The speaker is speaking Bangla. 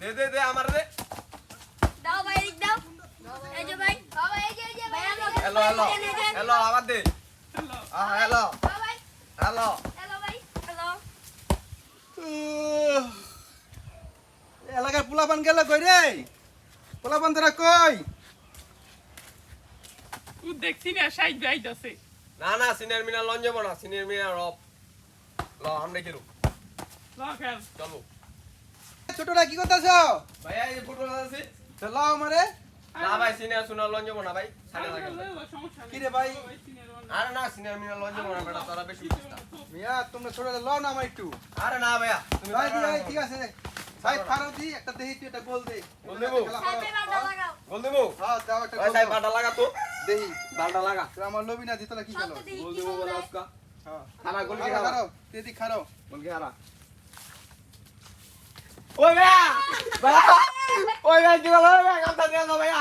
দে দে দে আমার দে। দাও ভাই এদিক দাও। এই যে ভাই। বাবা এই যে এই যে ভাই হ্যালো হ্যালো হ্যালো আবার দে। আহ হ্যালো ভাই। হ্যালো হ্যালো ভাই। হ্যালো এলাকার পোলাপান গেল কই রে? পোলাপান তোরা কই? তুই দেখছি না সাইড বাইদ আছে। না না সিনিয়র মিনা লঞ্চ যাব না সিনিয়র মিনা রব ল আমরা খেলু। লখাল চলো। ছোটরা কি করতেছ? ভাইয়া এই ফুটবল আছে চলো আমারে। না ভাই সিনিয়র সুনা লঞ্চ যাব না ভাই সাড়ে থাকে কি রে ভাই? আরে না সিনিয়র মিনা লঞ্চ যাব না বেটা তোরা বেশি মিয়া তোমরা ছোটরা লও না আমার একটু। আরে না ভাইয়া তুমি ভাই ভাই ঠিক আছে। ভাই ফারো দি একটা দেহি তুই একটা গোল দে। গোল দেবো? বাটা লাগাও। গোল দেবো? হ্যাঁ দাও একটা ভাই গোল সাহেব বাটা লাগা তো। দেহি। বালটা লাগা। তুই আমার লবি না দিতলা কি খেলো? তো গোল কি দেবো বলে আজকা হ্যাঁ। খারা গোল কি খারো খারা খারো তেদি খারো গোল কি খারা ওই ভাইয়া ভাইয়া ওই ভাইয়া কি বলো ভাইয়া কথা দিও না ভাইয়া